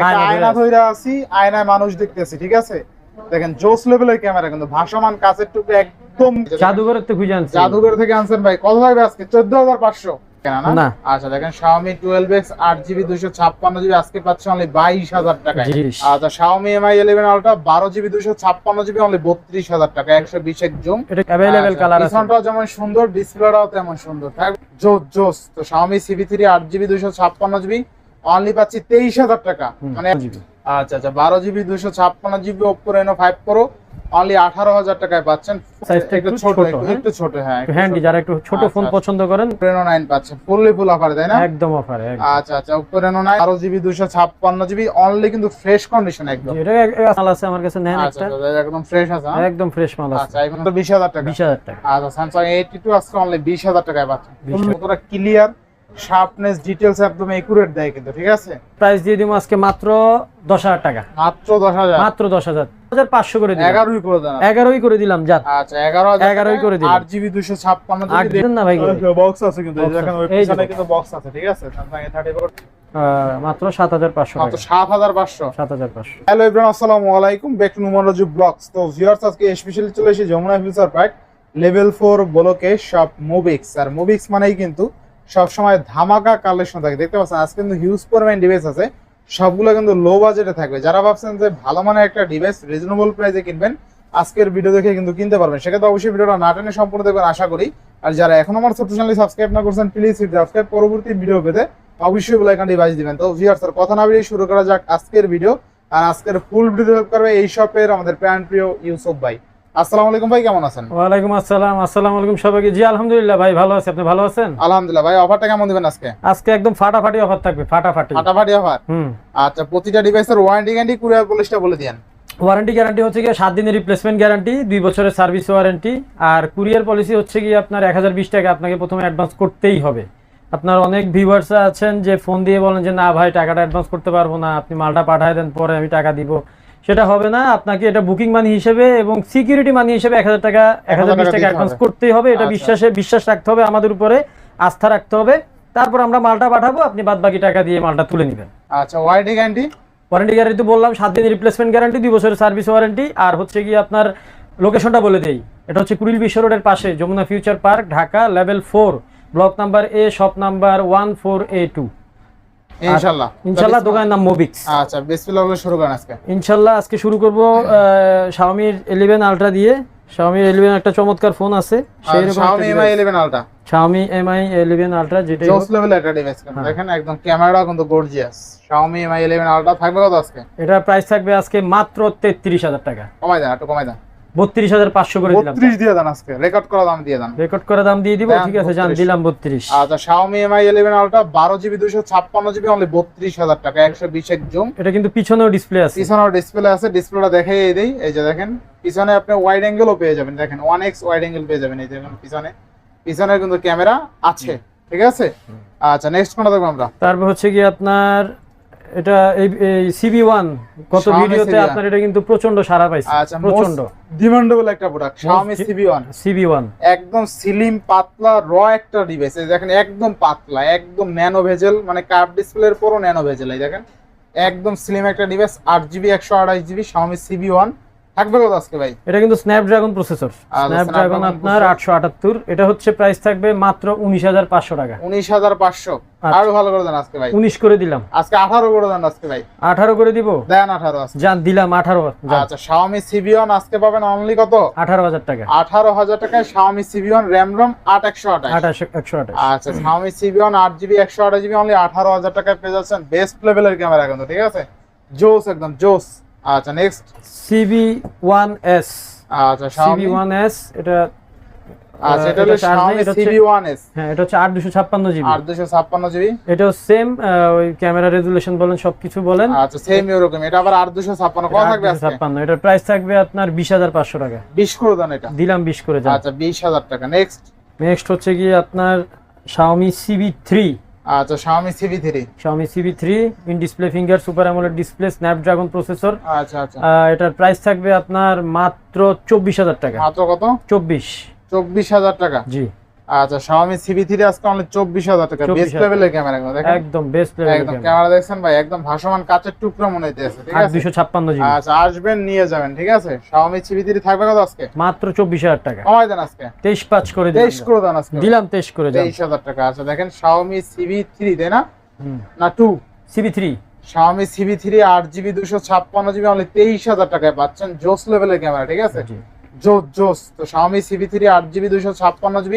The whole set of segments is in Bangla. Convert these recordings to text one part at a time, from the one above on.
একটা আয়না আয়না ধরে ধরে আছি আয়নায় মানুষ দেখতেছি ঠিক আছে? দেখেন জোস লেভেলের ক্যামেরা কিন্তু ভাসমান কাছের টুকু একদম জাদুঘরের তো খুঁজে আনছি। জাদুঘর থেকে আনছেন ভাই। কত থাকবে আজকে? চোদ্দ হাজার পাঁচশো। কেনা না? না। আচ্ছা দেখেন Xiaomi 12x 8GB 256GB আজকে পাচ্ছে অনলি 22000 টাকায়। আচ্ছা Xiaomi Mi 11 Ultra 12GB 256GB only 32000 টাকা 120 এর জুম। এটা অ্যাভেলেবেল কালার আছে। পিছনটাও যেমন সুন্দর ডিসপ্লেটাও তেমন সুন্দর। জোস জোস। তো Xiaomi CB3 8GB 256GB only পাচ্ছি 23000 টাকা। হুম, মানে জিবি। আচ্ছা আচ্ছা 12GB 256GB Oppo Reno 5 Pro only 18000 টাকায় পাচ্ছেন। Size-টা একটু একটু ছোট ছোট, একটু- হ্যাঁ? ছোট হ্যাঁ হ্যান্ডি যারা একটু ছোট ফোন আচ্ছা, পছন্দ করেন। Reno 9 পাচ্ছেন ফুললি ফুল অফার তাই না? একদম অফার আচ্ছা আচ্ছা Oppo Reno 9 12 GB 256 GB only কিন্তু ফ্রেশ কন্ডিশন একদম। এটা মাল আছে আমার কাছে নেন আচ্ছা একটা। আচ্ছা, একদম ফ্রেশ আছে হ্যাঁ? একদম ফ্রেশ মাল আছে। আচ্ছা এখন তো 20000 টাকা। বিশ হাজার টাকা। আচ্ছা A82 আজকে অনলি 20000 টাকায় পাচ্ছেন। 20,000 কতটা ক্লিয়ার শার্পনেস ডিটেইলস একদম একুরেট দেয় কিন্তু ঠিক আছে? প্রাইস দিয়ে দিব আজকে মাত্র দশ হাজার টাকা। মাত্র 10000 মাত্র দশ হাজার। হাজার পাঁচশো করে দিলাম। 11ই করে দেন এগারোই করে দিলাম যাত আচ্ছা 11000 11ই করে দিলাম। 8 জিবি 256 আট জিবি না ভাই বক্স আছে কিন্তু এই দেখেন ওই যে পিছনে কিন্তু বক্স আছে ঠিক আছে? Samsung A34 আহ, মাত্র সাত হাজার পাঁচশো মাত্র টাকা। 7500 সাত হাজার পাঁচশো। হ্যালো এভরিওয়ান আসসালামু আলাইকুম। ব্যাক টু নুমারোজি ব্লগস তো ভিউয়ার্স আজকে স্পেশালি চলে এসেছি Jamuna Future Park level four ব্লকে সব মুবিক্স আর মুবিক্স মানেই কিন্তু সবসময় ধামাকা কালেকশন থাকে। দেখতে পাচ্ছেন আজকে কিন্তু হিউজ পরিমাণ ডিভাইস আছে। সবগুলো কিন্তু লো বাজেটে থাকবে। যারা ভাবছেন যে ভালো মানের একটা ডিভাইস রিজনেবল প্রাইসে কিনবেন, আজকের ভিডিও দেখে কিন্তু কিনতে পারবেন। সেক্ষেত্রে অবশ্যই ভিডিওটা না টেনে সম্পূর্ণ দেখবেন, আশা করি। আর যারা এখন আমার ছোট্ট চ্যানেল সাবস্ক্রাইব না করছেন প্লিজ সাবস্ক্রাইব পরবর্তী ভিডিও পেতে অবশ্যই বেল আইকনটি বাজিয়ে দিবেন। তো ভিউয়ার্স আর কথা না বেরিয়ে শুরু করা যাক আজকের ভিডিও আর আজকের ফুল ভিডিও করবে এই শপের আমাদের প্রাণ প্রিয় ইউসুফ ভাই। আসসালামু আলাইকুম ভাই কেমন আছেন? ওয়ালাইকুম আসসালাম আসসালামু আলাইকুম সবাইকে। জি আলহামদুলিল্লাহ ভাই ভালো আছে। আপনি ভালো আছেন? আলহামদুলিল্লাহ ভাই অফারটা কেমন দিবেন আজকে? আজকে একদম ফাটাফাটি অফার থাকবে ফাটাফাটি। ফাটাফাটি অফার হুম। আচ্ছা প্রতিটা ডিভাইসের ওয়ারেন্টি গ্যারান্টি কুরিয়ার পলিশটা বলে দিয়েন। ওয়ারেন্টি গ্যারান্টি হচ্ছে গিয়ে সাত দিনের রিপ্লেসমেন্ট গ্যারান্টি দুই বছরের সার্ভিস ওয়ারেন্টি আর কুরিয়ার পলিসি হচ্ছে গিয়ে আপনার এক হাজার বিশ টাকা আপনাকে প্রথমে অ্যাডভান্স করতেই হবে। আপনার অনেক ভিউয়ার্স আছেন যে ফোন দিয়ে বলেন যে না ভাই টাকাটা অ্যাডভান্স করতে পারব না আপনি মালটা পাঠায় দেন পরে আমি টাকা দিব। সেটা হবে না আপনাকে এটা বুকিং মানি হিসেবে এবং সিকিউরিটি মানি হিসেবে এক হাজার টাকা এক হাজার বিশ টাকা অ্যাডভান্স করতেই হবে এটা আচ্ছা। বিশ্বাসে বিশ্বাস রাখতে হবে আমাদের উপরে আস্থা রাখতে হবে। তারপর আমরা মালটা পাঠাবো আপনি বাদ বাকি টাকা দিয়ে মালটা তুলে নেবেন। আচ্ছা ওয়ারেন্টি গ্যারান্টি ওয়ারেন্টি গ্যারান্টি তো বললাম সাত দিনের রিপ্লেসমেন্ট গ্যারান্টি দুই বছরের সার্ভিস ওয়ারেন্টি আর হচ্ছে গিয়ে আপনার লোকেশনটা বলে দেই। এটা হচ্ছে কুড়িল বিশ্ব রোডের পাশে Jamuna Future Park Dhaka level four block number A shop number one four A two ইনশাআল্লাহ। ইনশাল্লাহ দোকানের নাম মোবিক্স আচ্ছা বিসমিল্লাহ বলে শুরু করেন আজকে। ইনশাল্লাহ আজকে শুরু করব শাওমির ইলেভেন আলট্রা দিয়ে। শাওমির ইলেভেন একটা চমৎকার ফোন আছে। সেই রকম Xiaomi Mi 11 Ultra Xiaomi Mi eleven ultra যেটা জোস লেভেল একটা ডিভাইস হ্যাঁ। দেখেন একদম ক্যামেরাটা কিন্তু গর্জিয়াস Xiaomi Mi 11 Ultra থাকবে কত আজকে? এটার প্রাইস থাকবে আজকে মাত্র তেত্রিশ হাজার টাকা। কমাই দেন একটু কমাই দেন। বত্রিশ হাজার পাঁচশো করে 32 দিয়ে দেন আজকে। রেকর্ড করা দাম দিয়ে দেন। রেকর্ড করে দাম দিয়ে দিব ঠিক আছে জান দিলাম বত্রিশ। আচ্ছা Xiaomi Mi 11 Ultra 12 GB 256 GB only 32000 টাকা 120 এর জুম। এটা কিন্তু পিছনেও ডিসপ্লে আছে। পিছনের ডিসপ্লে আছে ডিসপ্লেটা দেখাই দেই। এই যে দেখেন পিছনে আপনি ওয়াইড অ্যাঙ্গেলও পেয়ে যাবেন। দেখেন 1x ওয়াইড অ্যাঙ্গেল পেয়ে যাবেন এই দেখুন পিছনে। পিছনে কিন্তু ক্যামেরা আছে ঠিক আছে? আচ্ছা নেক্সট কোনটা দেখব আমরা? তারপর হচ্ছে কি আপনার এটা এই সিবি ওয়ান গত ভিডিওতে আপনার এটা কিন্তু প্রচণ্ড সারা পাইছে আচ্ছা প্রচণ্ড ডিমান্ডেবল একটা product Xiaomi CB CB1 CB one একদম সিলিম পাতলা র একটা ডিভাইস এই দেখেন একদম পাতলা একদম ন্যানো ভেজেল মানে কার্ভ ডিসপ্লের পরও ন্যানো ভেজেল এই দেখেন। একদম স্লিম একটা ডিভাইস আট জিবি একশো আঠাশ জিবি Xiaomi CB1 থাকবে কত আজকে ভাই? এটা কিন্তু স্ন্যাপড্রাগন প্রসেসর স্ন্যাপড্রাগন আপনার processor। আটশো আটাত্তর। এটা হচ্ছে প্রাইস থাকবে মাত্র উনিশ হাজার পাঁচশো টাকা। উনিশ হাজার পাঁচশো। আচ্ছা। আরও ভালো করে দেন আজকে ভাই। উনিশ করে দিলাম। আজকে আঠারো করে দেন আজকে ভাই। আঠারো করে দিব? দেন আঠারো আজকে। যান দিলাম আঠারো। আচ্ছা Xiaomi CB1 আজকে পাবেন অনলি কত? আঠারো হাজার টাকা। আঠারো হাজার টাকায় Xiaomi CB1 র্যাম রম আট একশো আঠাশ। আঠাশ একশো আঠাশ। আচ্ছা Xiaomi CB1 আট জিবি একশো আঠাশ জিবি অনলি আঠারো হাজার টাকায় পেয়ে যাচ্ছেন। বেস্ট লেভেলের ক্যামেরা কিন্তু ঠিক আছে? জোস একদম জোস। আচ্ছা নেক্সট সিবি ওয়ান এস আচ্ছা সিবি ওয়ান এস এটা আচ্ছা এটা হলো এটা চার নেই, Xiaomi CB1s হ্যাঁ এটা হচ্ছে আট দুশো ছাপ্পান্ন জিবি। আট দুশো ছাপ্পান্ন জিবি। এটাও সেম ওই ক্যামেরা বলেন সবকিছু বলেন। আচ্ছা সেম এরকম এটা আবার কত থাকবে আজকে? এটার প্রাইস থাকবে আপনার বিশ হাজার পাঁচশো টাকা। বিশ করে দেন এটা। দিলাম বিশ করে যান আচ্ছা বিশ হাজার টাকা। নেক্সট নেক্সট হচ্ছে গিয়ে আপনার শাওমি সিবি থ্রি আচ্ছা Xiaomi CB3 Xiaomi CB three in display finger super AMOLED display Snapdragon processor আচ্ছা আচ্ছা। এটার প্রাইস থাকবে আপনার মাত্র চব্বিশ হাজার টাকা। মাত্র কত? চব্বিশ। চব্বিশ হাজার টাকা। জি। আচ্ছা Xiaomi CB3 আজকে অনলি 24000 টাকা। বেস্ট লেভেলের ক্যামেরা কিন্তু দেখেন। একদম বেস্ট লেভেলের একদম ক্যামেরা দেখছেন ভাই? একদম ভাসমান কাচের টুকরো মনে হইতেছে ঠিক আছে? দুশো ছাপ্পান্ন জিবি আচ্ছা আসবেন নিয়ে যাবেন ঠিক আছে? Xiaomi CB3 থাকবে কত আজকে? মাত্র চব্বিশ হাজার টাকা। কমাই দেন আজকে। তেইশ পাঁচ করে দিলাম। 23 করে দেন আজকে। দিলাম তেইশ করে দিলাম। 23000 টাকা। আচ্ছা দেখেন Xiaomi CB3 তাই না? না 2 CB three Xiaomi CB3 8GB 256GB only 23000 টাকায় পাচ্ছেন জোস লেভেলের ক্যামেরা ঠিক আছে? জোস জোস তো Xiaomi CB3 8GB 256GB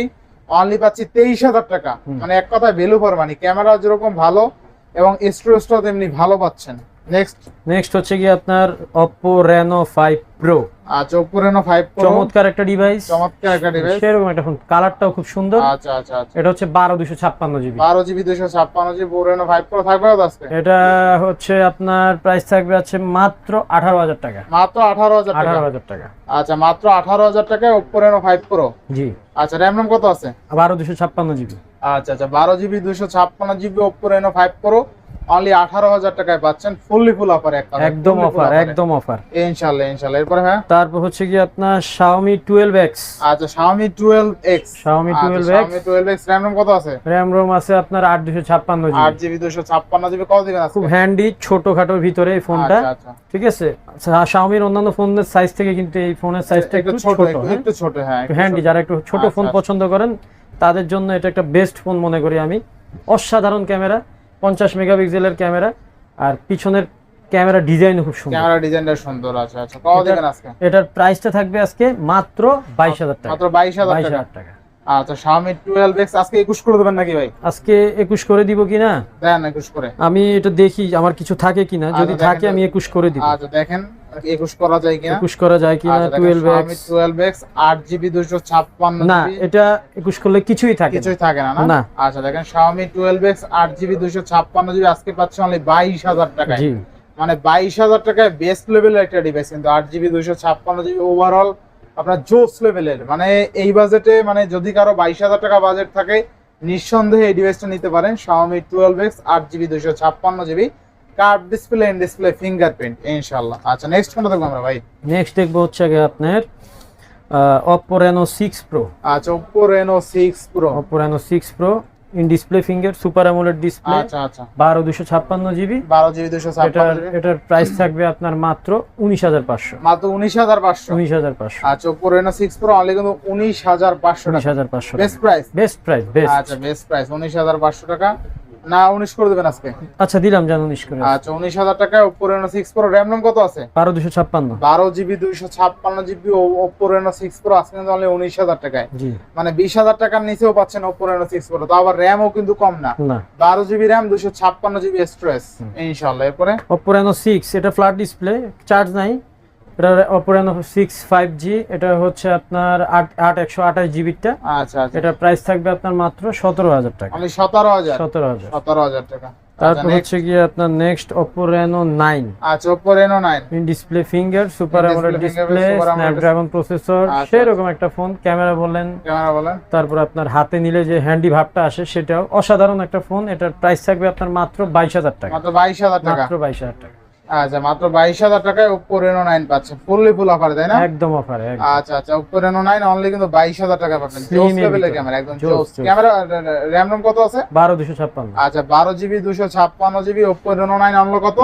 only পাচ্ছি 23000 টাকা। মানে এক কথায় ভ্যালু ফর মানি ক্যামেরা যেরকম ভালো এবং স্টোরেজটাও তেমনি ভালো পাচ্ছেন। নেক্সট নেক্সট হচ্ছে কি আপনার Oppo Reno 5 Pro আচ্ছা Oppo Reno 5 Pro চমৎকার একটা ডিভাইস চমৎকার একটা ডিভাইস সেরকম একটা ফোন কালারটাও খুব সুন্দর। আচ্ছা আচ্ছা আচ্ছা। এটা হচ্ছে বারো দুশো ছাপ্পান্ন GB 12GB 256GB Oppo Reno 5 Pro থাকবে আজকে? এটা হচ্ছে আপনার প্রাইস থাকবে আছে মাত্র আঠারো হাজার টাকা। মাত্র 18000 টাকা। আঠারো হাজার টাকা। আচ্ছা মাত্র 18000 টাকায় Oppo Reno 5 Pro জি। আচ্ছা RAM ROM কত আছে? বারো দুশো ছাপ্পান্ন জিবি আচ্ছা আচ্ছা বারো জিবি দুশো ছাপ্পান্ন GB Oppo Reno five pro only আঠারো হাজার টাকায় পাচ্ছেন ফুললি ফুল অফার একদম অফার একদম অফার ইনশাল্লাহ ইনশাল্লাহ। এরপরে হ্যাঁ তারপর হচ্ছে কি আপনার Xiaomi 12X আচ্ছা Xiaomi 12X Xiaomi আচ্ছা, 12X Xiaomi 12X RAM ROM কত আছে? র্যাম রোম আছে আপনার আট দুশো ছাপ্পান্ন আট জিবি জিবি দুশো ছাপ্পান্ন জিবি কত দিবেন খুব হ্যান্ডি ছোটখাটোর ভিতরে এই ফোনটা আচ্ছা আচ্ছা। ঠিক আছে? আচ্ছা, Xiaomi-র অন্যান্য ফোনের সাইজ থেকে কিন্তু এই ফোনের সাইজটা একটু ছোট ছোট একটু- হ্যাঁ? ছোট হ্যাঁ হ্যান্ডি যারা একটু ছোট ফোন আচ্ছা, পছন্দ করেন তাদের জন্য এটা একটা বেস্ট ফোন মনে করি আমি। অসাধারণ ক্যামেরা পঞ্চাশ মেগাপিক্সেলের ক্যামেরা আর পিছনের ক্যামেরা ডিজাইনও খুব সুন্দর। ক্যামেরা ডিজাইনটা সুন্দর আছে আচ্ছা কত দিবেন আজকে? এটার প্রাইসটা থাকবে আজকে মাত্র বাইশ হাজার টাকা। মাত্র বাইশ হাজার বাইশ টাকা হাজার টাকা। আচ্ছা Xiaomi 12X আজকে একুশ করে দেবেন নাকি ভাই? আজকে একুশ করে দিব কিনা? দেন একুশ করে। আমি এটা দেখি আমার কিছু থাকে কিনা? যদি আচ্ছা, থাকে আমি একুশ করে দিব। আচ্ছা দেখেন। একুশ করা যায় কিনা? একুশ করা যায় কিনা? দেখেন, টুয়েলভ Xiaomi 12X 8GB 256 না GB এটা একুশ করলে কিছুই থাকে কিছুই থাকে না না? না। আচ্ছা দেখেন Xiaomi 12X 8GB 256 GB আজকে পাচ্ছেন অনলি 22000 টাকায়। জি। মানে 22000 টাকায় বেস্ট লেভেলের একটা ডিভাইস কিন্তু 8GB 256 GB ওভারঅল আপনার জোস লেভেলের মানে এই বাজেটে মানে যদি কারও 22000 টাকা বাজেট থাকে নিঃসন্দেহে এই ডিভাইসটা নিতে পারেন। Xiaomi 12X 8GB 256 GB curve display in display fingerprint ইনশাআল্লাহ। আচ্ছা নেক্সট কোনটা দেখব আমরা ভাই? নেক্সট দেখব হচ্ছে গিয়ে আপনার অপো রেনো সিক্স প্রো আচ্ছা Oppo Reno 6 Pro Oppo Reno six pro in display finger super AMOLED display আচ্ছা আচ্ছা। বারো দুশো ছাপ্পান্ন জিবি। বারো জিবি দুশো এটার ছাপ্পান্ন জিবি। এটার প্রাইস থাকবে আপনার মাত্র উনিশ হাজার পাঁচশো। মাত্র উনিশ হাজার পাঁচশো। উনিশ হাজার পাঁচশো। আচ্ছা Oppo Reno six pro only কিন্তু উনিশ হাজার পাঁচশো উনিশ টাকা হাজার পাঁচশো best price best price best আচ্ছা বেস্ট প্রাইস উনিশ হাজার পাঁচশো টাকা। না উনিশ করে দেবেন আজকে। আচ্ছা দিলাম জান উনিশ করে। আচ্ছা উনিশ হাজার টাকায় Oppo Reno six pro RAM কত আছে? বারো দুশো ছাপ্পান্ন। বারো জিবি দুইশো ছাপ্পান্ন GB Oppo Reno six pro আজকে উনিশ হাজার টাকায়। জি। মানে বিশ হাজার টাকার নিচেও পাচ্ছেন ওপো রেনো সিক্স প্রো তো আবার র্যামও কিন্তু কম না। না। বারো জিবি র্যাম দুশো ছাপ্পান্ন জিবি স্টোরেজ ইনশাল্লাহ এরপরে? অপো রেনো সিক্স এটা ফ্ল্যাট ডিসপ্লে চার্জ নাই। এটা Oppo Reno six five G এটা হচ্ছে আপনার আট আট একশো আঠাশ জিবিটা আচ্ছা আচ্ছা। এটা প্রাইস থাকবে আপনার মাত্র সতেরো হাজার টাকা। অনলি সতেরো হাজার? সতেরো হাজার। সতেরো হাজার টাকা। তারপর আচ্ছা, হচ্ছে গিয়ে আপনার নেক্সট অপো রেনো নাইন আচ্ছা Oppo Reno nine in display finger super AMOLED display Snapdragon processor সেরকম একটা ফোন ক্যামেরা বললেন ক্যামেরা বলেন। তারপর আপনার হাতে নিলে যে হ্যান্ডি ভাবটা আসে সেটাও অসাধারণ একটা ফোন এটার প্রাইস থাকবে আপনার মাত্র বাইশ হাজার টাকা। মাত্র বাইশ হাজার টাকা। মাত্র বাইশ হাজার টাকা। আচ্ছা মাত্র বাইশ হাজার টাকায় ওপো রেনো নাইন পাচ্ছে। ফুললি ফুল অফার তাই না? একদম অফারে আচ্ছা আচ্ছা ওপো রেনো নাইন অনলি কিন্তু বাইশ হাজার টাকা পাচ্ছেন জোস লেভেলের ক্যামেরা একদম জোস। ক্যামেরা র্যাম রোম কত আছে? বারো দুশো ছাপ্পান্ন। আচ্ছা বারো জিবি দুশো ছাপ্পান্ন GB Oppo Reno nine only কত?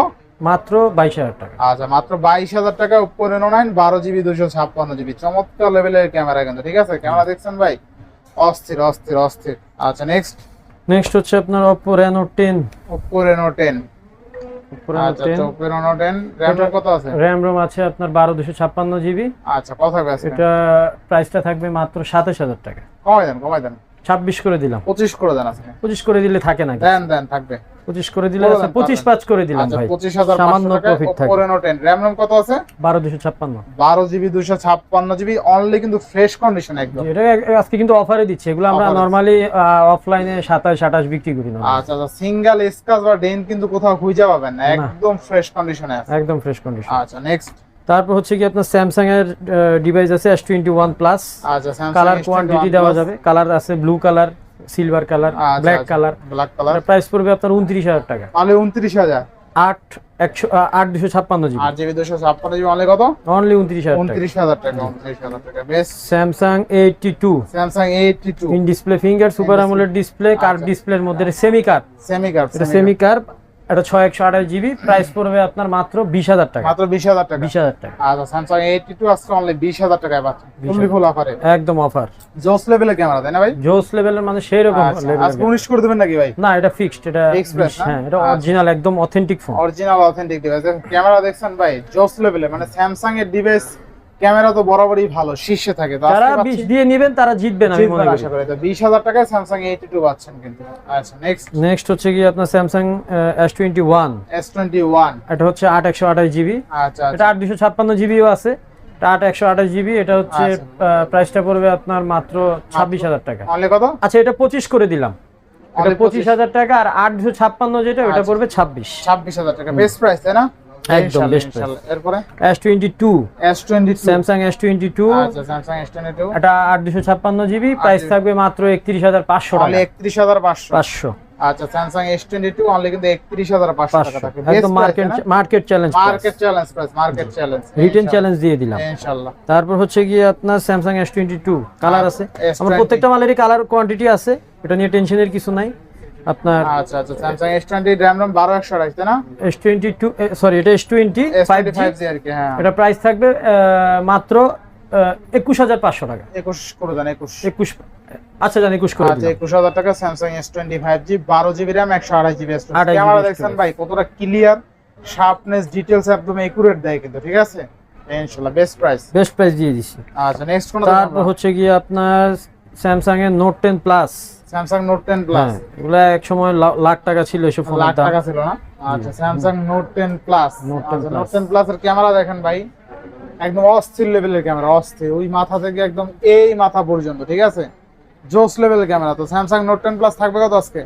মাত্র বাইশ হাজার টাকা। আচ্ছা মাত্র বাইশ হাজার টাকা ওপো রেনো নাইন বারো জিবি দুশো ছাপ্পান্ন জিবি চমৎকার লেভেলের ক্যামেরা কিন্তু ঠিক আছে? ক্যামেরা দেখছেন ভাই? অস্থির অস্থির অস্থির। আচ্ছা নেক্সট নেক্সট হচ্ছে আপনার Oppo Reno ten Oppo Reno ten RAM ROM আছে? র্যাম রোম আছে আপনার বারো দুশো ছাপ্পান্ন জিবি। আচ্ছা কথা এটা প্রাইসটা থাকবে মাত্র সাতাশ হাজার টাকা। কমাই দেন কমাই দেন। ছাব্বিশ করে দিলাম। পঁচিশ করে দেন আজকে। পঁচিশ করে দিলে থাকে না দেন দেন থাকবে। পঁচিশ করে দিলে দেন, পঁচিশ পাঁচ করে দিলাম আচ্ছা ভাই। পঁচিশ হাজার সামান্য profit থাকবে। Oppo Reno ten RAM ROM কত আছে? বারো দুশো ছাপ্পান্ন। বারো জিবি দুশো ছাপ্পান্ন জিবি অনলি কিন্তু ফ্রেশ কন্ডিশন একদম। এটা আজকে কিন্তু অফারে দিচ্ছে। এগুলো আমরা আছে। অফলাইনে সাতাশ আঠাশ বিক্রি করি না আচ্ছা আচ্ছা সিঙ্গেল স্কাচ বা ডেন কিন্তু কোথাও খুঁজে পাবেন না। একদম ফ্রেশ কন্ডিশনে আছে। একদম ফ্রেশ কন্ডিশন আচ্ছা নেক্সট তারপর হচ্ছে কি আপনার স্যামসাং এর ডিভাইস আছে S twenty one plus colour S21 quantity দেওয়া যাবে। কালার আছে blue colour silver colour black. Colour black colour price পড়বে আপনার উনত্রিশ হাজার টাকা। তাহলে উনত্রিশ হাজার। আট একশো আট দুশো ছাপ্পান্ন জিবি। আট জিবি দুশো ছাপ্পান্ন জিবি অনলি কত? অনলি উনত্রিশ হাজার টাকা। উনত্রিশ হাজার টাকা উনত্রিশ হাজার টাকা। বেশ। Samsung eighty two Samsung eighty two in display finger super AMOLED display curve. ডিসপ্লের মধ্যে semi curve semi curve semi curve এটা ছয় একশো আঠাশ জিবি প্রাইস পড়বে আপনার মাত্র বিশ হাজার টাকা। মাত্র বিশ হাজার টাকা। বিশ হাজার টাকা। আচ্ছা স্যামসাং এইটটি টু আজকে অনলি বিশ হাজার টাকায় পাচ্ছেন 20,000 ফুললি ফুল অফারে একদম অফার জোস লেভেলের ক্যামেরা তাই না ভাই? জোস লেভেলের মানে সেই রকম আচ্ছা, আজকে উনিশ করে দেবেন নাকি ভাই? না এটা ফিক্সড এটা Fixed price, 20, না? হ্যাঁ এটা। অরিজিনাল একদম authentic phone original authentic device camera দেখছেন ভাই জোস লেভেলে মানে স্যামসাং এর ডিভাইস ক্যামেরা তো বরাবরই ভালো শীর্ষে থাকে। যারা আজকে বিশ পাচ্ছি দিয়ে নেবেন তারা জিতবেন আমি মনে করি আশা করি। তো বিশ হাজার টাকায় স্যামসাং এইটি টু পাচ্ছেন কিন্তু। আচ্ছা নেক্সট নেক্সট হচ্ছে কি আপনার Samsung S twenty one S twenty one এটা হচ্ছে আট একশো আঠাশ জিবি। আচ্ছা এটা আট দুশো ছাপ্পান্ন জিবিও আছে। একশো আঠাশ জিবি এটা হচ্ছে আচ্ছা। প্রাইসটা পড়বে আপনার মাত্র ছাব্বিশ হাজার টাকা। কত? আচ্ছা এটা পঁচিশ করে দিলাম। এটা পঁচিশ হাজার টাকা আর আট দুশো ছাপ্পান্ন যেটা ওটা আচ্ছা। পড়বে ছাব্বিশ। ছাব্বিশ হাজার টাকা। বেস্ট প্রাইস তাই না? একদম price। ইনশাল্লাহ। এরপরে? S twenty two S twenty Samsung S twenty two আচ্ছা স্যামসাং এস টোয়েন্টি টু এটা আট দুশো ছাপ্পান্ন জিবি প্রাইস থাকবে মাত্র একত্রিশ হাজার পাঁচশো অনলি টাকা একত্রিশ হাজার পাঁচশো। পাঁচশো। আচ্ছা Samsung S twenty two only কিন্তু একত্রিশ হাজার পাঁচশো টাকা পাঁচশো থাকে। একদম market market challenge market challenge price market challenge written challenge দিয়ে দিলাম। ইনশাল্লাহ। তারপর হচ্ছে গিয়ে আপনার Samsung S twenty two colour আছে? S20 আমার প্রত্যেকটা মালেরই কালার কোয়ান্টিটি আছে। এটা নিয়ে টেনশনের কিছু নাই। আপনার আচ্ছা আচ্ছা Samsung S twenty RAM ROM বারো একশো আঠাশ তাই না? এস টোয়েন্টি টু সরি এটা S twenty S five twenty five G আর কি হ্যাঁ। এটা প্রাইস থাকবে মাত্র একুশ হাজার পাঁচশো টাকা। একুশ করে দেন একুশ। একুশ আচ্ছা জান একুশ করে আচ্ছা দিলাম। একুশ হাজার টাকা Samsung S twenty five G বারো জিবি র্যাম একশো আড়াই জিবি 28 ক্যামেরা দেখছেন ভাই কতটা ক্লিয়ার শার্পনেস ডিটেলস একদম একুরেট দেয় কিন্তু ঠিক আছে? বেস্ট প্রাইস বেস্ট প্রাইস দিয়ে দিচ্ছি আচ্ছা নেক্সট কোন তারপর হচ্ছে গিয়ে আপনার স্যামসাং এর Note ten plus Samsung Note ten plus এগুলো এক সময় লাখ টাকা ছিল এসব ফোন লাখ টাকা ছিল না? আচ্ছা Samsung Note ten plus Note 10 Note Plus। Ten plus এর ক্যামেরা দেখেন ভাই একদম অস্থির লেভেলের ক্যামেরা অস্থির। ওই মাথা থেকে একদম এই মাথা পর্যন্ত ঠিক আছে? জোস লেভেলের ক্যামেরা তো। স্যামসাং নোট টেন প্লাস থাকবে কত আজকে?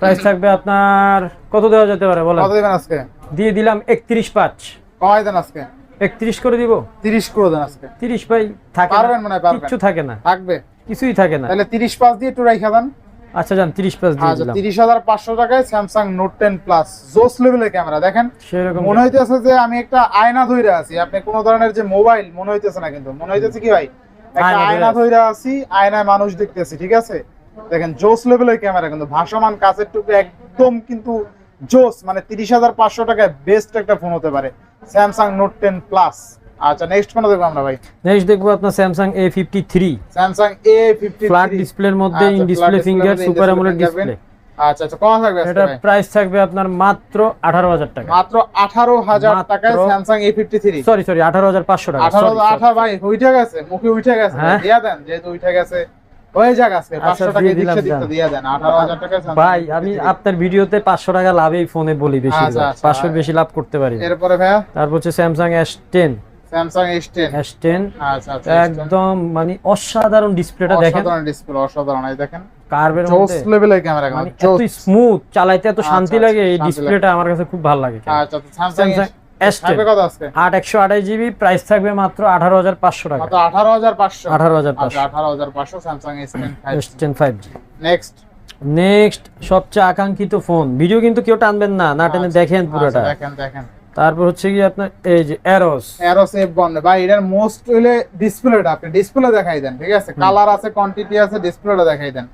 প্রাইস থাকবে আপনার কত দেওয়া যেতে পারে বলেন? কত দেবেন আজকে? দিয়ে দিলাম একত্রিশ পাঁচ। কমাই দেন আজকে। একত্রিশ করে দিব? তিরিশ করে দেন আজকে। তিরিশ ভাই থাকে। পারবেন মনে হয় পারবেন। কিচ্ছু থাকে না। থাকবে? কিছুই থাকে না। তাহলে তিরিশ পাঁচ দিয়ে একটু রাইখা দেন। আচ্ছা যান তিরিশ পাঁচ দিয়ে আচ্ছা দিলাম। তিরিশ হাজার পাঁচশো টাকায় স্যামসাং নোট টেন প্লাস জোস লেভেলের ক্যামেরা দেখেন? মনে হইতেছে যে আমি একটা আয়না ধইরা আছি। আপনি কোন ধরনের যে মোবাইল মনে হইতেছে না কিন্তু। মনে হইতেছে কি ভাই? একটা আয়না ধইরা আছি। আয়নায় মানুষ দেখতেছি ঠিক আছে? দেখেন জোস লেভেলের ক্যামেরা কিন্তু ভাসমান কাছের টুকু একদম কিন্তু জোস মানে তিরিশ হাজার পাঁচশো টাকায় বেস্ট একটা ফোন হতে পারে স্যামসাং নোট টেন প্লাস আচ্ছা নেক্সট কোনটা দেখব আমরা ভাই? নেক্সট দেখব আপনার Samsung A fifty three Samsung A fifty flat ডিসপ্লের মধ্যে আচ্ছা, in display finger super AMOLED display আচ্ছা আচ্ছা কত থাকবে এটা ভাই? প্রাইস থাকবে আপনার মাত্র আঠারো হাজার টাকা। মাত্র আঠারো হাজার মাত্র- টাকায় স্যামসাং এ সরি সরি আঠারো হাজার পাঁচশো টাকা। ভাই উঠে গেছে মুখে উঠে গেছে হ্যাঁ? দিয়া দেন যেহেতু উঠে গেছে হয়ে যাক আজকে আচ্ছা, টাকা। দিয়া দেন টাকা ভাই আমি আপনার ভিডিওতে পাঁচশো টাকা লাভেই ফোনে বলি বেশি আচ্ছা, আচ্ছা। পাঁচশোর বেশি লাভ করতে পারি। এরপরে তারপর হচ্ছে Samsung S ten Samsung S ten S ten আচ্ছা আচ্ছা একদম মানে অসাধারণ ডিসপ্লেটা দেখেন। অসাধারণ ডিসপ্লে অসাধারণ এই দেখেন। কার্ভের জোস লেভেলের ক্যামেরা মানে এত স্মুথ চালাইতে এত শান্তি আচ্ছা, লাগে এই ডিসপ্লেটা আমার কাছে খুব ভালো লাগে আচ্ছা স্যামসাং কত আজকে? জিবি প্রাইস থাকবে মাত্র টাকা। আচ্ছা স্যামসাং নেক্সট নেক্সট সবচেয়ে আকাঙ্ক্ষিত ফোন ভিডিও কিন্তু কেউ টানবেন না না টেনে দেখেন পুরোটা। আচ্ছা, দেখেন দেখেন। তারপর হচ্ছে কি আপনার এই যে অ্যারোস অ্যারো সেভ বন্ধ ভাই এটার মোস্ট হইলে ডিসপ্লেটা আপনি ডিসপ্লে দেখাই দেন ঠিক আছে? কালার আছে কোয়ান্টিটি আছে ডিসপ্লেটা দেখাই দেন।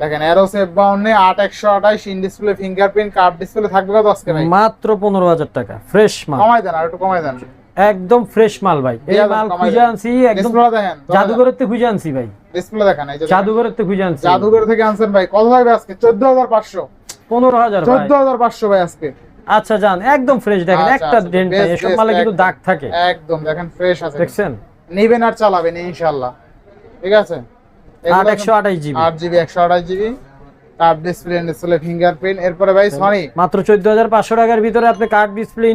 দেখেন অ্যারো সেভ বাউন্ডে আট একশো আঠাশ in display fingerprint curve display থাকবে কত আজকে ভাই? মাত্র পনেরো হাজার টাকা ফ্রেশ মাল। কমাই দেন আর একটু কমাই দেন। একদম ফ্রেশ মাল ভাই। এই মাল খুঁজে আনছি একদম জাদুঘরের থেকে খুঁজে আনছি ভাই। ডিসপ্লে দেখেন এই। জাদুঘরের থেকে খুঁজে আনছি। জাদুঘর থেকে আনছেন ভাই কত থাকবে আজকে? চোদ্দ হাজার পাঁচশো। পনেরো হাজার চোদ্দ হাজার পাঁচশো ভাই আজকে। আচ্ছা জান একদম ফ্রেশ দেখেন আচ্ছা, একটা আচ্ছা, ডেন্ট নাই best, এসব মালে কিন্তু দাগ থাকে। একদম দেখেন ফ্রেশ আছে দেখছেন? নেবেন আর চালাবেন ইনশাআল্লাহ। ঠিক আছে? আট একশো আঠাশ জিবি আট জিবি একশো আঠাশ GB curve display display fingerprint এরপরে ভাই সনি মাত্র চোদ্দ হাজার পাঁচশো টাকার ভিতরে আপনি curved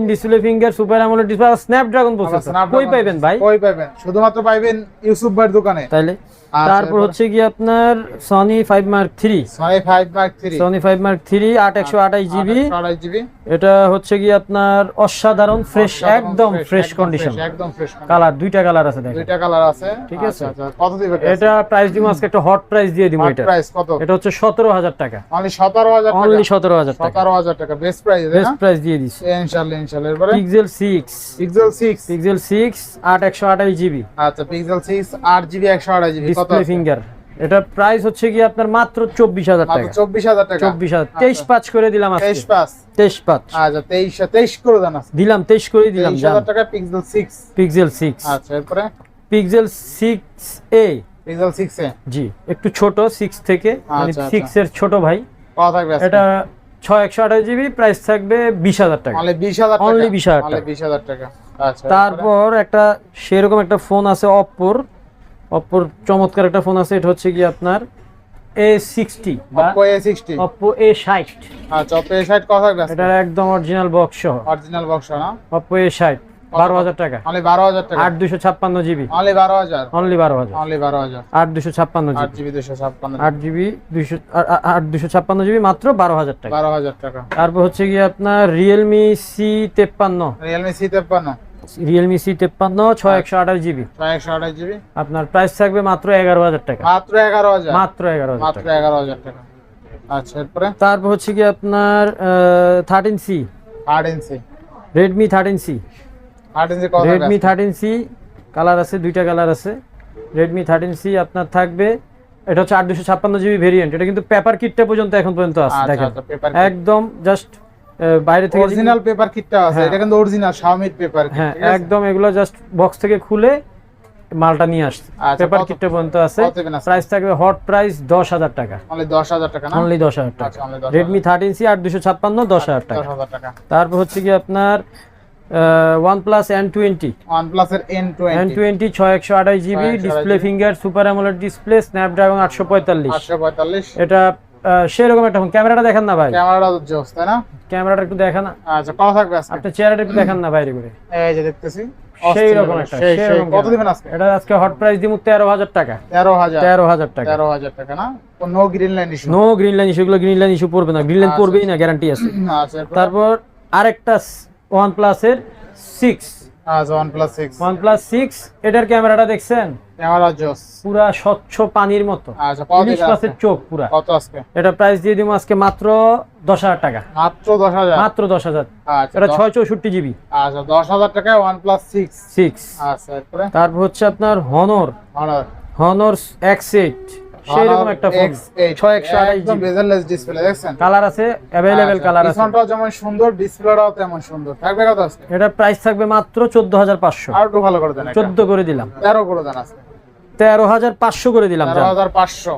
display finger super AMOLED display Snapdragon processor কই পাইবেন ভাই? কই পাইবেন? শুধুমাত্র পাইবেন ইউসুফ ভাইয়ের দোকানে। তাইলে? আচ্ছা, তারপর হচ্ছে কি আপনার Sony five Mark three Sony five Mark three Sony five Mark three আট একশো আঠাশ জিবি। আঠাশ জিবি। এটা হচ্ছে কি আপনার অসাধারণ ফ্রেশ একদম ফ্রেশ কন্ডিশন একদম ফ্রেশ কালার দুইটা কালার আছে দেখেন। দুইটা কালার আছে। ঠিক আছে। আচ্ছা, আচ্ছা, কত দিবে এটা প্রাইস দিব আজকে একটা হট প্রাইস দিয়ে দিব এটা। প্রাইস কত? এটা হচ্ছে সতেরো হাজার হাজার টাকা। অনলি সতেরো হাজার অনলি সতেরো হাজার সতেরো হাজার টাকা। বেস্ট প্রাইস বেস্ট প্রাইস দিয়ে দিচ্ছি ইনশাল্লাহ ইনশাল্লাহ এরপরে? Pixel six Pixel six Pixel six আট একশো আঠাশ জিবি আচ্ছা পিক্সেল সিক্স আট জিবি একশো আড়াই জিবি ডিসপ্লে ফিঙ্গার এটা প্রাইস হচ্ছে কি আপনার মাত্র চব্বিশ হাজার টাকা। চব্বিশ হাজার টাকা। চব্বিশ হাজার। তেইশ পাঁচ করে দিলাম তেইশ পাঁচ। তেইশ পাঁচ। আচ্ছা তেইশ তেইশ করে দেন দিলাম তেইশ করে দিলাম হাজার টাকা পিক্সেল সিক্স পিক্সেল সিক্স আচ্ছা এরপরে? Pixel six A Pixel six A? জি একটু ছোট সিক্স থেকে মানে আচ্ছা, আচ্ছা। এর ছোট ভাই। কত থাকবে আজকে? এটা ছয় একশো আঠাশ জিবি প্রাইস থাকবে বিশ হাজার টাকা। অনলি বিশ হাজার টাকা। Only 20,000 অনলি টাকা। আচ্ছা তারপর একটা সেরকম একটা ফোন আছে অপ্পোর অপ্পোর চমৎকার একটা ফোন আছে এটা হচ্ছে কি আপনার এ সিক্সটি বা অপ্পো এ ষাট আচ্ছা কত থাকবে এটা একদম অরিজিনাল বক্স সহ। অরিজিনাল বক্স না? অপ্পো এ ষাট বারো হাজার টাকা। অনলি বারো হাজার টাকা। আট দুশো ছাপ্পান্ন জিবি। অনলি বারো হাজার। অনলি বারো হাজার। অনলি বারো হাজার। আট দুশো ছাপ্পান্ন আট জিবি জিবি দুশো ছাপ্পান্ন আট জিবি দুইশো আ- আ- আট দুশো ছাপ্পান্ন জিবি মাত্র বারো হাজার টাকা। বারো হাজার টাকা। তারপর হচ্ছে কি আপনার রিয়েলমি সি তেপ্পান্ন। রিয়েলমি সি তেপ্পান্ন। রিয়েলমি সি তেপ্পান্ন ছয় একশো আঠাশ জিবি। ছয় একশো আঠাশ জিবি। আপনার প্রাইস থাকবে মাত্র এগারো হাজার টাকা। মাত্র এগারো হাজার। মাত্র এগারো হাজার মাত্র এগারো হাজার টাকা। আচ্ছা এরপরে? তারপর হচ্ছে কি আপনার থার্টিন সি আট ইঞ্চি Redmi thirteen C Redmi thirteen C colour আছে। দুইটা কালার আছে। রেডমি থার্টিন সি আপনার থাকবে এটা হচ্ছে আট দুশো ছাপ্পান্ন জিবি ভেরিয়েন্ট এটা কিন্তু পেপার কিটটা পর্যন্ত এখন পর্যন্ত আছে আচ্ছা দেখেন। আচ্ছা একদম জাস্ট বাইরে থেকে অরিজিনাল পেপার কিটটা আছে হ্যাঁ। এটা কিন্তু অরিজিনাল শাওমির পেপার হ্যাঁ একদম এগুলো জাস্ট বক্স থেকে খুলে মালটা নিয়ে আসছে। আচ্ছা, পেপার কিটটা পর্যন্ত আছে। প্রাইস থাকবে হট প্রাইস দশ হাজার টাকা। দশ হাজার টাকা না? অনলি দশ হাজার টাকা। আচ্ছা রেডমি থার্টিন সি আট দুশো ছাপ্পান্ন দশ হাজার টাকা। তারপর হচ্ছে কি আপনার টোয়েন্টি ওয়ান প্লাস এর এন এন টোয়েন্টি টোয়েন্টি ছয় একশো আঠাশ GB. Display finger super AMOLED display Snapdragon আটশো পঁয়তাল্লিশ। আটশো পঁয়তাল্লিশ। এটা আহ, সেরকম একটা ফোন ক্যামেরাটা দেখেন না ভাই। ক্যামেরাটা জোস তাই না? ক্যামেরাটা একটু দেখেন না। আচ্ছা কত থাকবে আজকে। আপনার চেহারাটা একটু দেখেন না বাইরে করে। এই যে দেখতেছি। সেই রকম একটা কত দিবেন আজকে? এটা আজকে হট প্রাইস দিব তেরো হাজার টাকা। টাকা। না? No green line issue no green line issue এগুলো গ্রিন লাইন ইস্যু পড়বে না। গ্রিন লাইন আচ্ছা। পড়বেই না গ্যারান্টি আছে। আচ্ছা তারপর আরেকটা ওয়ান প্লাসের সিক্স আচ্ছা one plus six one plus six এটার ক্যামেরাটা দেখছেন? ক্যামেরা জোস। পুরা স্বচ্ছ পানির মতো। আচ্ছা ইলিশ মাছের চোখ পুরা। কত আজকে এটা প্রাইস দিয়ে দিব আজকে মাত্র দশ হাজার টাকা। মাত্র দশ হাজার? মাত্র দশ হাজার। আচ্ছা এটা ছয় চৌষট্টি জিবি। আচ্ছা দশ হাজার টাকায় ওয়ান প্লাস সিক্স সিক্স আচ্ছা তারপর হচ্ছে আপনার Honor Honor Honor X eight একটা ফোন ছয় একশো আঠাশ একদম জিবি বেজারলেস ডিসপ্লে দেখছেন? কালার আছে অ্যাভেলেবেল কালার আছে। পিছনটাও যেমন সুন্দর ডিসপ্লেটাও তেমন সুন্দর। থাকবে কত আজকে এটা প্রাইস থাকবে মাত্র চোদ্দ হাজার পাঁচশো। আর একটু ভালো করে দেন এটা। চোদ্দ করে দিলাম। তেরো করে দেন আজকে তেরো হাজার পাঁচশো করে দিলাম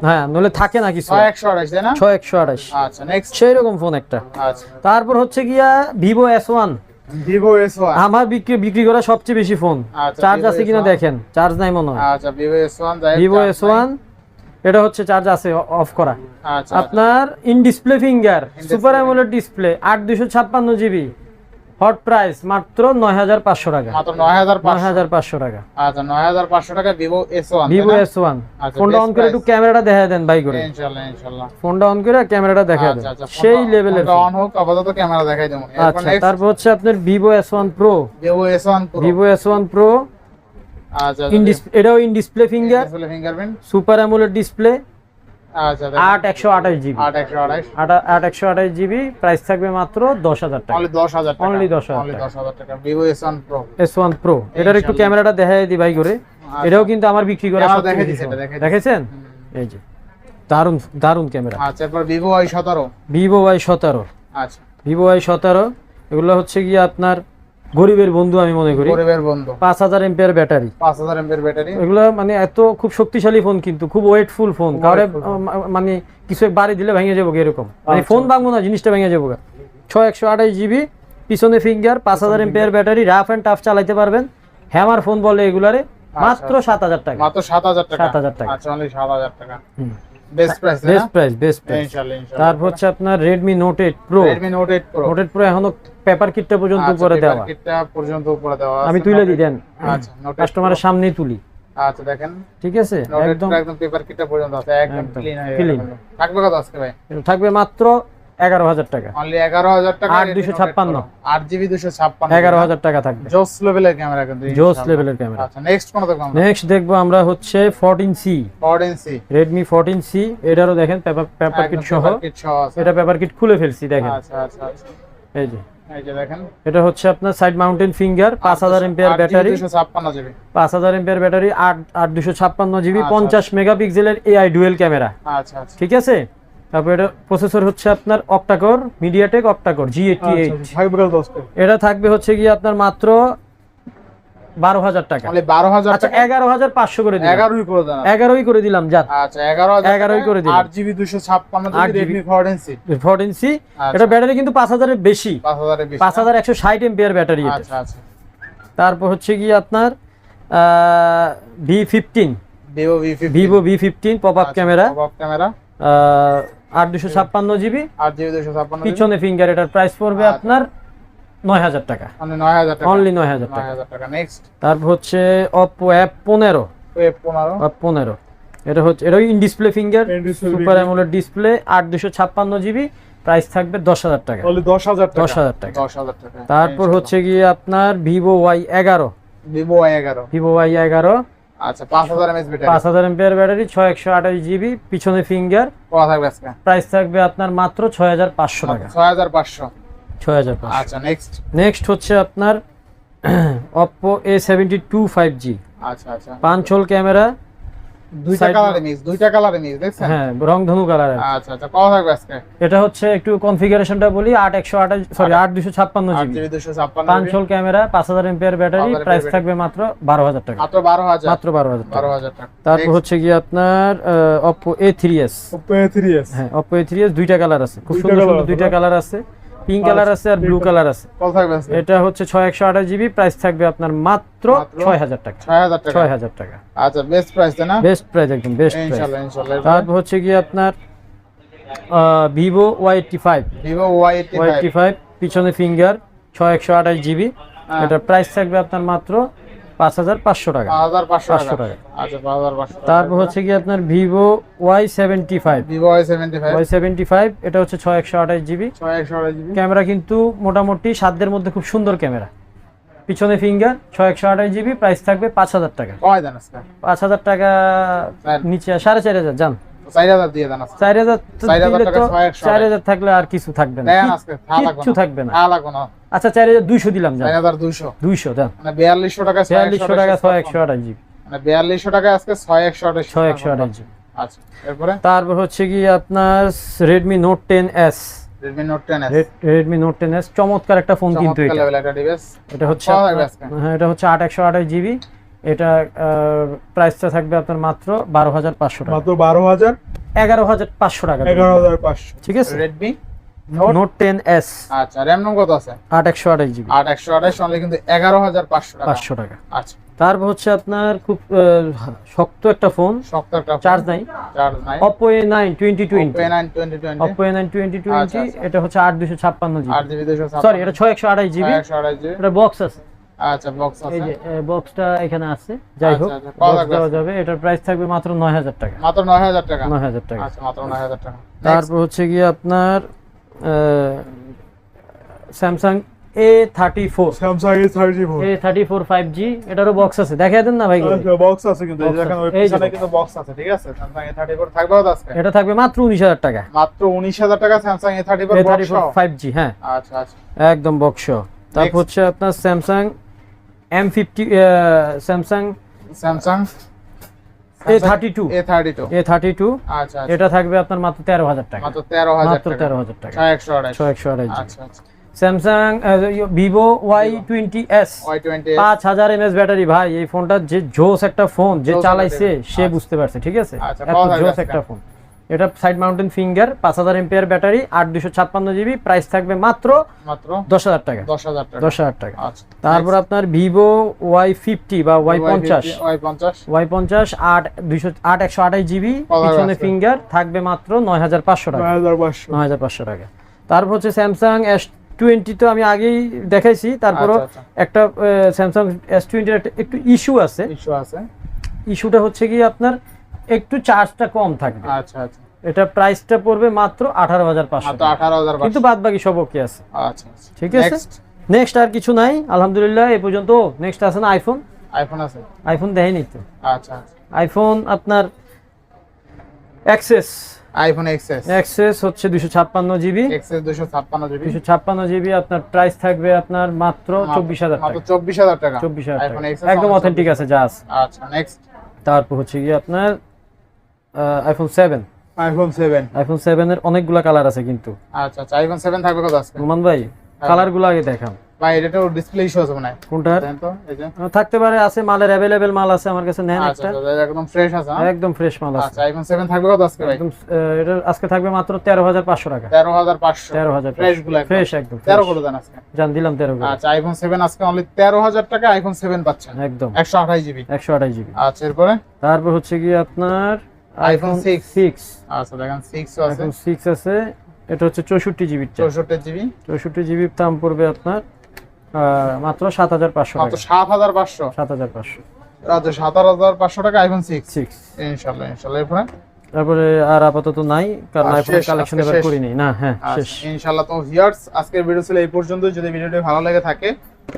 হ্যাঁ নলে থাকে না কিছু। ছয় একশো আঠাশ আচ্ছা সেই রকম ফোন একটা। আচ্ছা। তারপর হচ্ছে গিয়া Vivo S one Vivo S one আমার বিক্রি বিক্রি করা সবচেয়ে বেশি ফোন আচ্ছা, চার্জ আছে কিনা দেখেন চার্জ নাই মনে হয়। আচ্ছা Vivo S one Vivo S one এটা হচ্ছে চার্জ আছে অফ করা। আচ্ছা আপনার in display finger super AMOLED display আট দুশো ছাপ্পান্ন জিবি হট প্রাইস মাত্র নয় হাজার পাঁচশো টাকা। মাত্র নয় হাজার পাঁচশো। টাকা। আচ্ছা নয় হাজার পাঁচশো টাকা Vivo S one Vivo S one আচ্ছা, ফোনটা অন করে একটু ক্যামেরাটা দেখা দেন বাই করে। ফোনটা অন করে ক্যামেরাটা দেখা দেন। আচ্ছা আচ্ছা সেই লেভেলের অন হোক আপাতত ক্যামেরা দেখাই দেবো। আচ্ছা তারপর হচ্ছে আপনার Vivo S one Pro Vivo S one Pro Vivo S one Pro আচ্ছা এটাও in display finger fingerprint super AMOLED display আচ্ছা আট একশো আঠাশ জিবি। আট একশো আঠাশ। জিবি প্রাইস থাকবে মাত্র দশ হাজার টাকা। দশ হাজার টাকা। Only 10,000 অনলি দশ হাজার টাকা। Vivo S one Pro S one Pro এটার একটু ক্যামেরাটা দেখাই দিই ভাই করে। এটাও কিন্তু আমার বিক্রি করা। দেখেছেন? এই যে দারুণ দারুণ ক্যামেরা। আচ্ছা এরপর ভিভো আই সতেরো। ভিভো ওয়াই সতেরো। আচ্ছা। ভিভো ওয়াই সতেরো। এগুলো হচ্ছে গিয়ে আপনার গরিবের বন্ধু আমি মনে করি। গরিবের বন্ধু। পাঁচ হাজার এমপিয়ার ব্যাটারি। পাঁচ হাজার এমপের ব্যাটারি। এগুলো মানে এত খুব শক্তিশালী ফোন কিন্তু খুব ওয়েটফুল ফোন। কারণে মানে কিছু বাড়ি দিলে ভেঙে যাব এরকম। মানে আচ্ছা। ফোন ভাঙবো না জিনিসটা ভেঙে যাব আঠাশ জিবি পিছনে ফিঙ্গার পাঁচ হাজার ampere battery rough and tough চালাইতে পারবেন। হ্যামার ফোন বলে এগুলারে মাত্র সাত হাজার টাকা। মাত্র সাত হাজার টাকা। 7,000 টাকা। আচ্ছা অনলি সাত হাজার টাকা। Best price best price best price তারপর হচ্ছে আপনার Redmi Note eight Pro Redmi Note eight Pro Note eight Pro এখনও পেপার কিটটা পর্যন্ত উপরে দেওয়া। কিটটা পর্যন্ত উপরে দেওয়া আমি তুলে দিই দেন। আচ্ছা কাস্টমারের সামনেই তুলি। আচ্ছা দেখেন। ঠিক আছে? একদম একদম পেপার কিটটা পর্যন্ত আছে একদম ক্লিন হয়ে। গেল। থাকবে কত আজকে ভাই? থাকবে মাত্র এগারো হাজার টাকা। অনলি এগারো হাজার টাকা আট দুশো ছাপ্পান্ন। আট জিবি দুশো ছাপ্পান্ন। এগারো হাজার টাকা থাকবে। জোস লেভেলের ক্যামেরা কিন্তু জোস লেভেলের ক্যামেরা। আচ্ছা নেক্সট কোন দেখব আমরা? নেক্সট দেখব আমরা হচ্ছে fourteen C fourteen C Redmi fourteen C এটারও দেখেন পেপার পেপার কিট সহ। এটা পেপার কিট খুলে ফেলছি দেখেন। আচ্ছা আচ্ছা আচ্ছা। এই যে। দেখেন এটা হচ্ছে আপনার সাইড মাউন্টেন ফিঙ্গার পাঁচ হাজার এম্পিয়ার ব্যাটারি। পাঁচ হাজার এম্পিয়ার ব্যাটারি আট আট দুশো ছাপ্পান্ন জিবি আচ্ছা, পঞ্চাশ মেগাপিক্সেলের এআই ডুয়েল ক্যামেরা আচ্ছা আচ্ছা। ঠিক আছে? তারপর এটা প্রসেসর হচ্ছে আপনার octa core MediaTek octa core G eighty eight এটা থাকবে হচ্ছে গিয়ে আপনার মাত্র বারো হাজার টাকা। বারো হাজার আচ্ছা এগারো হাজার পাঁচশো করে দিলাম। এগারোই করে এগারোই করে দিলাম যান। আচ্ছা এগারো এগারোই করে দিলাম। আট জিবি দুশো ছাপ্পান্ন আট GB. GB Redmi fourteen C fourteen C. আচ্ছা। এটা ব্যাটারি কিন্তু পাঁচ হাজারের বেশি। পাঁচ হাজার একশো ষাট ব্যাটারি আচ্ছা আচ্ছা। তারপর হচ্ছে গিয়ে আপনার V fifteen. Vivo V fifteen. Pop up camera camera আট দুশো ছাপ্পান্ন জিবি। আট জিবি দুশো ছাপ্পান্ন পিছনে ফিঙ্গার এটার প্রাইস পড়বে। আপনার নয় হাজার টাকা। অনলি নয় হাজার টাকা। অনলি নয় হাজার টাকা। নেক্সট তারপর হচ্ছে অপো অ্যাপ পনেরো। পনেরো। অ্যাপ পনেরো। এটা হচ্ছে এটা in display finger super AMOLED display আট দুশো ছাপ্পান্ন জিবি। প্রাইস থাকবে দশ হাজার টাকা। দশ হাজার দশ হাজার টাকা। তারপর হচ্ছে গিয়ে আপনার ভিভো ওয়াই এগারো। ভিভো ওয়াই এগারো। ভিভো ওয়াই এগারো। আচ্ছা পাঁচ হাজার এমএস ব্যাটারি পাঁচ হাজার এমপিআর ব্যাটারি ছয় একশো আঠাশ জিবি। পিছনে ফিঙ্গার কত থাকবে আজকে? প্রাইস থাকবে আপনার মাত্র ছয় হাজার পাঁচশো টাকা। ছয় হাজার পাঁচশো। হাজার পাঁচশো ছয় হাজার পাঁচশো। আচ্ছা নেক্সট নেক্সট হচ্ছে আপনার Oppo A seventy two five G আচ্ছা আচ্ছা। পাঁচ হোল ক্যামেরা দুইটা কালারে মিক্স দুইটা কালারে মিক্স দেখছেন? হ্যাঁ রং ধনু কালার আচ্ছা আচ্ছা কত থাকবে আজকে? এটা হচ্ছে একটু কনফিগারেশনটা বলি আট একশো আঠাশ সরি আট দুশো ছাপ্পান্ন আট জিবি জিবি দুশো ছাপ্পান্ন পাঁচ হোল ক্যামেরা পাঁচ হাজার এমপিআর ব্যাটারি 5000 প্রাইস থাকবে মাত্র বারো হাজার টাকা। মাত্র বারো হাজার। মাত্র টাকা। টাকা। তারপর হচ্ছে গিয়ে আপনার Oppo A three S three S হ্যাঁ অপো এ থ্রি এস দুইটা কালার আছে। খুব সুন্দর দুইটা কালার আছে। পিঙ্ক কালার আছে আর ব্লু কালার আছে। এটা হচ্ছে ছয় একশো আঠাশ জিবি প্রাইস থাকবে আপনার মাত্র? ছয় হাজার টাকা। ছয় হাজার টাকা। আচ্ছা বেস্ট প্রাইস না? বেস্ট প্রাইস একদম বেস্ট প্রাইস তারপর হচ্ছে কি আপনার Vivo Y eighty five Vivo Y eighty five পিছনে ফিঙ্গার ছয় একশো আঠাশ জিবি এটা প্রাইস থাকবে আপনার মাত্র পাঁচ হাজার পাঁচশো টাকা। পাঁচ পাঁচশো টাকা। টাকা। আচ্ছা পাঁচ হাজার পাঁচশো তারপর হচ্ছে গিয়ে আপনার Vivo Y seventy five. Vivo Y seventy five. এটা হচ্ছে ছয় একশো আঠাশ জিবি। ক্যামেরা কিন্তু মোটামুটি সাধ্যের মধ্যে খুব সুন্দর ক্যামেরা। পিছনে ফিঙ্গার ছয় একশো আঠাশ জিবি প্রাইস থাকবে পাঁচ হাজার টাকা। পাঁচ হাজার টাকা নিচে সাড়ে চার হাজার যান চার হাজার টাকা থাকলে আর কিছু থাকবে না। কি- না থাকবে না। আচ্ছা চার হাজার দুইশো দিলাম চার হাজার দুইশো। দুইশো দেন মানে বিয়াল্লিশশো টাকা ছয় একশো বিয়াল্লিশশো টাকা ছয় একশো আঠাশ জিবি। মানে বিয়াল্লিশশো টাকা আজকে ছয় একশো আঠাশ ছয় একশো আঠাশ জিবি। আচ্ছা এরপরে? তারপর হচ্ছে কি আপনার Redmi Note ten S Redmi Note ten S Redmi Note ten S চমৎকার একটা ফোন কিন্তু এটা। লেভেল একটা ডিভাইস এটা হচ্ছে থাকবে হ্যাঁ এটা হচ্ছে আট একশো আঠাশ জিবি। এটা প্রাইসটা থাকবে আপনার মাত্র বারো হাজার পাঁচশো টাকা। মাত্র বারো হাজার এগারো হাজার পাঁচশো টাকা। এগারো হাজার পাঁচশো। ঠিক আছে? রেডমি নোট আচ্ছা র্যাম রম কত আছে? আট একশো আঠাশ জিবি আট একশো আঠাশ অনলি কিন্তু টাকা। আচ্ছা। তারপর হচ্ছে আপনার খুব শক্ত একটা ফোন। শক্ত একটা চার্জ নাই। চার্জ। এটা হচ্ছে জিবি সরি এটা এটা বক্স আছে। আচ্ছা বক্স এই যে বক্সটা এখানে আছে। যাই আচ্ছা, হোক বক্স দেওয়া যাবে। এটার প্রাইস থাকবে মাত্র নয় হাজার টাকা। মাত্র নয় হাজার টাকা। নয় হাজার টাকা। আচ্ছা মাত্র নয় হাজার টাকা। তারপর হচ্ছে গিয়ে আপনার Samsung A thirty four Samsung A thirty four A thirty four five G এটারও বক্স আছে। দেখা দেন না ভাই। বক্স আছে কিন্তু দেখেন আছে। কিন্তু বক্স আছে ঠিক আছে? স্যামসাং এ থার্টি ফোর থাকবে আজকে? এটা থাকবে মাত্র উনিশ হাজার টাকা। মাত্র উনিশ হাজার টাকা Samsung A thirty four thirty four five G হ্যাঁ। আচ্ছা আচ্ছা। একদম বক্স তারপর হচ্ছে আপনার Samsung M fifty Samsung Samsung আচ্ছা আচ্ছা। এটা থাকবে আপনার মাত্র তেরো হাজার টাকা। মাত্র মাত্র আচ্ছা আচ্ছা। Samsung Vivo Y twenty S পাঁচ হাজার এমএস ব্যাটারি। ভাই এই ফোনটা যে জোস একটা ফোন যে চালাইছে সে আচ্ছা। বুঝতে পারছে ঠিক আছে? এত জোস একটা ফোন। এটা সাইড মাউন্টেন ফিঙ্গার পাঁচ হাজার এমপিআর ব্যাটারি আট দুশো ছাপ্পান্ন জিবি প্রাইস থাকবে মাত্র মাত্র দশ হাজার টাকা। দশ হাজার টাকা। দশ হাজার টাকা। আচ্ছা তারপর আপনার ভিভো ওয়াই ফিফটি বা ওয়াই পঞ্চাশ। ওয়াই পঞ্চাশ। ওয়াই পঞ্চাশ আট দুইশো আট একশো আঠাশ জিবি পিছনে ফিঙ্গার থাকবে মাত্র নয় হাজার পাঁচশো টাকা। নয় হাজার পাঁচশো। টাকা। তারপর হচ্ছে স্যামসাং এস টোয়েন্টি তো আমি আগেই দেখাইছি। তারপরও আচ্ছা, একটা স্যামসাং এস টোয়েন্টির একটু ইস্যু আছে। ইস্যু আছে। ইস্যুটা হচ্ছে কি আপনার একটু চার্জটা কম থাকবে। আচ্ছা আচ্ছা। এটা প্রাইসটা পড়বে মাত্র আঠারো হাজার পাঁচশো মাত্র কিন্তু বাদ বাকি সব ওকে আছে। আচ্ছা আচ্ছা। ঠিক আছে? নেক্সট আর কিছু নাই আলহামদুলিল্লাহ এ পর্যন্ত। নেক্সট আছে না আইফোন আইফোন আছে। আইফোন দেয়নি তো। আচ্ছা আচ্ছা। আইফোন আপনার অ্যাক্সেস আইফোন এক্সএস অ্যাক্সেস হচ্ছে দুশো ছাপ্পান্ন জিবি এক্সএস দুশো ছাপ্পান্ন জিবি দুশো ছাপ্পান্ন জিবি আপনার প্রাইস থাকবে আপনার মাত্র চব্বিশ হাজার মাত্র টাকা। চব্বিশ হাজার টাকা। চব্বিশ হাজার iPhone টাকা। একদম অথেন্টিক আছে যা আছে। আচ্ছা নেক্সট তারপর হচ্ছে গিয়ে আপনার iPhone seven iPhone seven iPhone সেভেনের অনেকগুলা কালার আছে কিন্তু। আচ্ছা আচ্ছা আইফোন সেভেন থাকবে কত আজকে রোমান ভাই কালারগুলো আগে দেখাম ভাই এটা তো ডিসপ্লে ইস্যু আছে মনে হয়। কোনটা? দেন তো এই যে। থাকতে পারে আছে মালের অ্যাভেলেবেল মাল আছে আমার কাছে নেন আচ্ছা একটা। আচ্ছা, একদম ফ্রেশ আছে হ্যাঁ? একদম ফ্রেশ মাল আছে। আচ্ছা আইফোন সেভেন থাকবে কত আজকে ভাই? একদম এটা আজকে থাকবে মাত্র তেরো হাজার পাঁচশো টাকা। তেরো হাজার পাঁচশো। তেরো হাজার ফ্রেশগুলো ফ্রেশ একদম তেরো করে দেন আজকে। জান দিলাম তেরো করে। আচ্ছা আইফোন সেভেন আজকে অনলি তেরো হাজার টাকা আইফোন সেভেন পাচ্ছেন। একদম। একশো আঠাশ জিবি একশো আঠাশ জিবি আচ্ছা এরপরে? তারপর হচ্ছে কি আপনার iPhone 6 সিক্স আচ্ছা দেখেন সিক্স আছে। এখন সিক্স আছে এটা হচ্ছে চৌষট্টি জিবি দাম পড়বে আপনার মাত্র টাকা। আচ্ছা আইফোন এরপরে? তারপরে আর আপাতত নাই কারণ আইফোনের কালেকশন এবার না হ্যাঁ শেষ। আচ্ছা, ইনশাল্লাহ তো ভিউয়ার্স আজকের ভিডিও ছিল এই পর্যন্ত যদি ভিডিওটি ভালো লাগে থাকে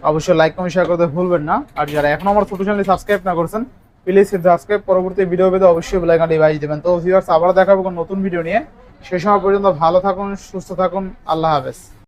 অবশ্যই লাইক কমেন্ট শেয়ার করতে ভুলবেন না। আর যারা এখন আমার ছোট চ্যানেল সাবস্ক্রাইব না করছেন প্লিজ সাবস্ক্রাইব পরবর্তী ভিডিও পেতে অবশ্যই বেলাইকানটি বাজিয়ে দেবেন। তো ভিউয়ার্স আবার দেখাবো নতুন ভিডিও নিয়ে। সেই সময় পর্যন্ত ভালো থাকুন, সুস্থ থাকুন, আল্লাহ হাফেজ।